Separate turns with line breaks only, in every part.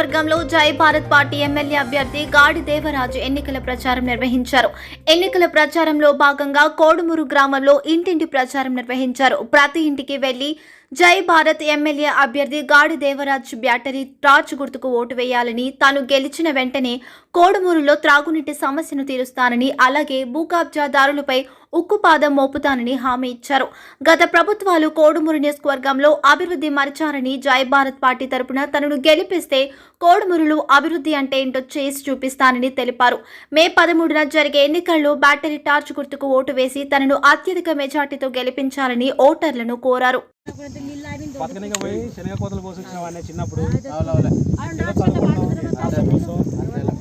నియోజకవర్గంలో జై Bharat party MLA అభ్యర్థి గాడి దేవరాజు ఎన్నికల ప్రచారం నిర్వహించారు. ఎన్నికల ప్రచారంలో భాగంగా కోడుమూరు గ్రామంలో ఇంటింటి ప్రచారం నిర్వహించారు. ప్రతి ఇంటికి వెళ్ళి జై భారత్ ఎమ్మెల్యే అభ్యర్థి గాడి దేవరాజ్ బ్యాటరీ టార్చ్ గుర్తుకు ఓటు వేయాలని తాను గెలిచిన వెంటనే కోడుమూరులో త్రాగునీటి సమస్యను తీరుస్తానని అలాగే భూ కబ్జాదారులపై ఉక్కుపాదం మోపుతానని హామీ ఇచ్చారు. గత ప్రభుత్వాలు కోడుమూరు నియోజకవర్గంలో అభివృద్ధి మరిచారని జై భారత్ పార్టీ తరపున తనను గెలిపిస్తే కోడుమూరులో అభివృద్ధి అంటే ఏంటో చేసి చూపిస్తానని తెలిపారు. మే పదమూడున జరిగే ఎన్నికల్లో బ్యాటరీ టార్చ్ గుర్తుకు ఓటు వేసి తనను అత్యధిక మెజార్టీతో గెలిపించాలని ఓటర్లను కోరారు.
బతకనిక పోయి శనగ కోతలు కోసొచ్చిన వాడిని చిన్నప్పుడు.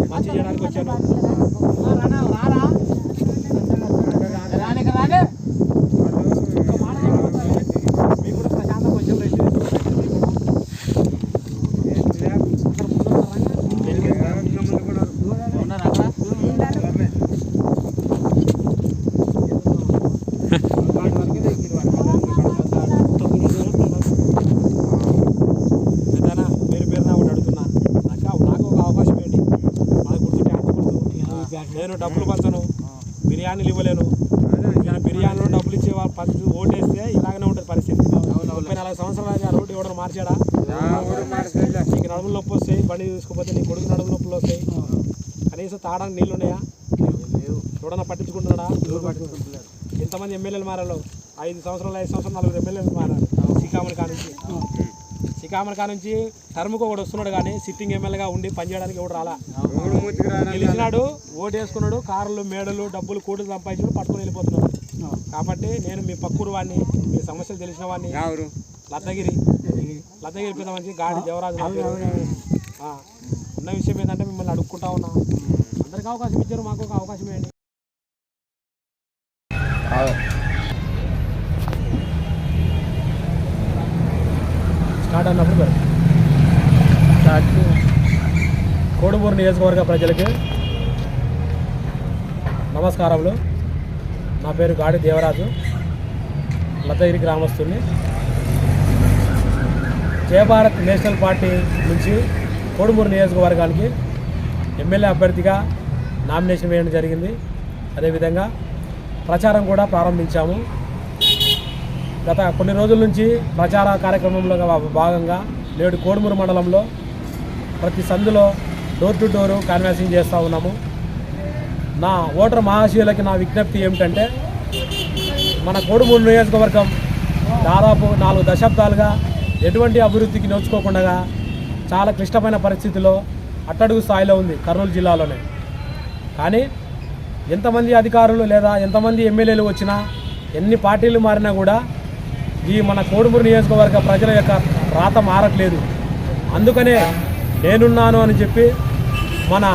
మంచి చేయడానికి వచ్చాను ఒక్క మాట చెప్పకపోతే మీకు కూడా ప్రశాంతంగా వచ్చాం రేపు పెద్దనా పేరు పేరున ఒకటి అడుగుతున్నా నాకు నాకు ఒక అవకాశం ఏంటి మనకు గుర్తు ట్యాంక్ గుర్తు నేను డబ్బులు పంచను బిర్యానీలు ఇవ్వలేను. బిర్యానీలో డబ్బులు ఇచ్చే వాళ్ళ పద్ధతి ఓటేస్తే ఇలాగనే ఉంటుంది పరిస్థితి. ముప్పై నలభై సంవత్సరాలు ఆ రోడ్డు ఎవడో మార్చాడా? నీకు నడుములు నొప్పి వస్తాయి బండి తీసుకుపోతే నీ కొడుకు నడుము నొప్పులు వస్తాయి కనీసం తాగడానికి నీళ్ళు ఉన్నాయా? ఎవడన్నా పట్టించుకుంటున్నాడా? ఎంతమంది ఎమ్మెల్యేలు మారాలో? ఐదు సంవత్సరాలు ఐదు సంవత్సరాలు నలుగురు ఎమ్మెల్యేలు మారారు. శ్రీకామని కానుంచి శ్రీకామని కానుంచి టర్మ్కి ఒకడు వస్తున్నాడు కానీ సిట్టింగ్ ఎమ్మెల్యేగా ఉండి పనిచేయడానికి ఎవడు రాలా? గెలిచినాడు ఓటు వేసుకున్నాడు కార్లు మేడలు డబ్బులు కూడు సంపాదించుడు పట్టుకొని వెళ్ళిపోతున్నాడు. కాబట్టి నేను మీ పక్కూరు వాడిని మీ సమస్యలు తెలిసిన వాడిని. లతగిరి. లతగిరి పెద్ద మంచి గాడి దేవరాజు ఉన్న విషయం ఏంటంటే మిమ్మల్ని అడుక్కుంటా ఉన్నా. అందరికీ అవకాశం ఇచ్చారు మాకు ఒక అవకాశం ఇవ్వండి. స్టార్ట్ అన్నప్పుడు స్టార్ట్. కోడుమూరు నియోజకవర్గ ప్రజలకి నమస్కారములు. నా పేరు గాడి దేవరాజు. లతగిరి గ్రామస్తుల్ని జయభారత్ నేషనల్ పార్టీ నుంచి కోడుమూరు నియోజకవర్గానికి ఎమ్మెల్యే అభ్యర్థిగా నామినేషన్ వేయడం జరిగింది. అదేవిధంగా ప్రచారం కూడా ప్రారంభించాము. గత కొన్ని రోజుల నుంచి ప్రచార కార్యక్రమంలో భాగంగా నేడు కోడుమూరు మండలంలో ప్రతి సందులో డోర్ టు డోరు కాన్వాసింగ్ చేస్తూ ఉన్నాము. నా ఓటర్ మహాశయులకి నా విజ్ఞప్తి ఏమిటంటే మన కోడుమూరు నియోజకవర్గం దాదాపు నాలుగు దశాబ్దాలుగా ఎటువంటి అభివృద్ధికి నోచుకోకుండా చాలా క్లిష్టమైన పరిస్థితిలో అట్టడుగు స్థాయిలో ఉంది కర్నూలు జిల్లాలోనే. కానీ ఎంతమంది అధికారులు లేదా ఎంతమంది ఎమ్మెల్యేలు వచ్చినా ఎన్ని పార్టీలు మారినా కూడా ఈ మన కోడుమూరు నియోజకవర్గ ప్రజల యొక్క రాత మారట్లేదు. అందుకనే నేనున్నాను అని చెప్పి మన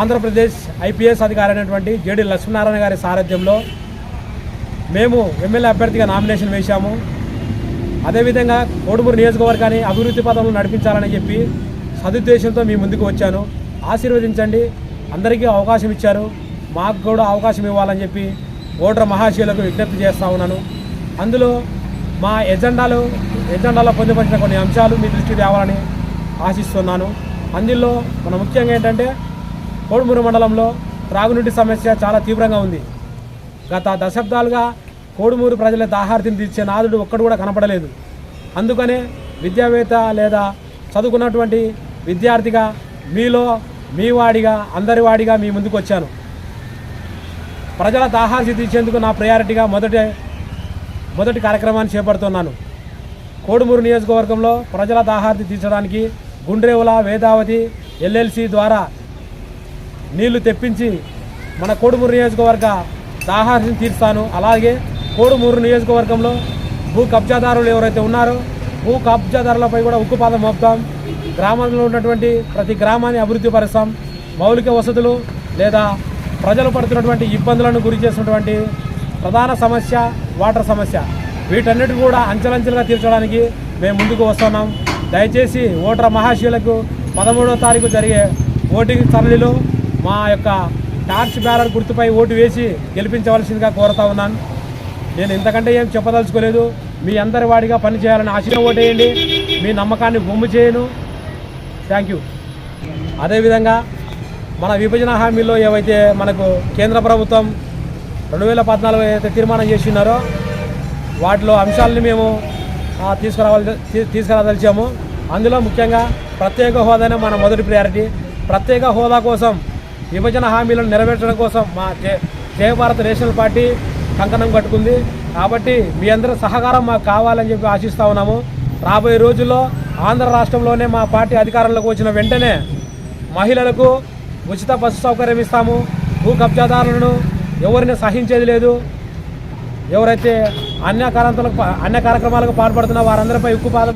ఆంధ్రప్రదేశ్ ఐపీఎస్ అధికారి అయినటువంటి జేడి లక్ష్మీనారాయణ గారి సారథ్యంలో మేము ఎమ్మెల్యే అభ్యర్థిగా నామినేషన్ వేశాము. అదేవిధంగా కోడుమూరు నియోజకవర్గాన్ని అభివృద్ధి పదంలో నడిపించాలని చెప్పి సదుద్దేశంతో మీ ముందుకు వచ్చాను. ఆశీర్వదించండి. అందరికీ అవకాశం ఇచ్చారు. మాకు కూడా అవకాశం ఇవ్వాలని చెప్పి ఓటర్ మహాశయులకు విజ్ఞప్తి చేస్తూ ఉన్నాను. అందులో మా ఎజెండాలు ఎజెండాలో పొందుపరిచిన కొన్ని అంశాలు మీ దృష్టికి రావాలని ఆశిస్తున్నాను. అందులో మన ముఖ్యంగా ఏంటంటే కోడుమూరు మండలంలో త్రాగునీటి సమస్య చాలా తీవ్రంగా ఉంది. గత దశాబ్దాలుగా కోడుమూరు ప్రజల దాహార్థిని తీర్చే నాదుడు ఒక్కడు కూడా కనపడలేదు. అందుకనే విద్యావేత్త లేదా చదువుకున్నటువంటి విద్యార్థిగా మీలో మీ వాడిగా అందరి వాడిగా మీ ముందుకు వచ్చాను ప్రజల దాహార్థి తీర్చేందుకు నా ప్రయారిటీగా మొదటి మొదటి కార్యక్రమాన్ని చేపడుతున్నాను. కోడుమూరు నియోజకవర్గంలో ప్రజల దాహార్తి తీర్చడానికి గుండ్రేవుల వేదావతి ఎల్ఎల్సి ద్వారా నీళ్ళు తెప్పించి మన కోడుమూరు నియోజకవర్గ దాహార్తిని తీర్స్తాను. అలాగే కోడుమూరు నియోజకవర్గంలో భూ కబ్జాదారులు ఎవరైతే ఉన్నారో భూ కబ్జాదారులపై కూడా ఉక్కుపాదం మోపుతాం. గ్రామంలో ఉన్నటువంటి ప్రతి గ్రామాన్ని అభివృద్ధి పరుస్తాం. మౌలిక వసతులు లేదా ప్రజలు పడుతున్నటువంటి ఇబ్బందులను గురి చేసినటువంటి ప్రధాన సమస్య వాటర్ సమస్య. వీటన్నిటి కూడా అంచెలంచెలుగా తీర్చడానికి మేము ముందుకు వస్తున్నాం. దయచేసి ఓటర్ మహాశయులకు పదమూడవ తారీఖు జరిగే ఓటింగ్ సరళిలో మా యొక్క టార్చ్ బ్యాలర్ గుర్తుపై ఓటు వేసి గెలిపించవలసిందిగా కోరుతా ఉన్నాను. నేను ఇంతకంటే ఏం చెప్పదలుచుకోలేదు. మీ అందరి వాడిగా పనిచేయాలని ఆశగా ఓటేయండి. మీ నమ్మకాన్ని బొమ్ము చేయను. Thank you. అదేవిధంగా మన విభజన హామీలో ఏవైతే మనకు కేంద్ర ప్రభుత్వం రెండు వేల పద్నాలుగు ఏదైతే తీర్మానం చేసినారో వాటిలో అంశాలని మేము తీసుకురావాలి తీసుకురాదలిచాము. అందులో ముఖ్యంగా ప్రత్యేక హోదానే మన మొదటి ప్రయారిటీ ప్రత్యేక హోదా కోసం విభజన హామీలను నెరవేర్చడం కోసం మా జయ భారత్ నేషనల్ పార్టీ కంకణం కట్టుకుంది. కాబట్టి మీ అందరి సహకారం మాకు కావాలని చెప్పి ఆశిస్తా ఉన్నాము. రాబోయే రోజుల్లో ఆంధ్ర రాష్ట్రంలోనే మా పార్టీ అధికారంలోకి వచ్చిన వెంటనే మహిళలకు ఉచిత బస్సు సౌకర్యం ఇస్తాము. భూ కబ్జాదారులను ఎవరిని సహించేది లేదు. ఎవరైతే అన్య కార్యక్రమాలకు అన్య కార్యక్రమాలకు పాల్పడుతున్న వారందరిపై ఉక్కుపాదం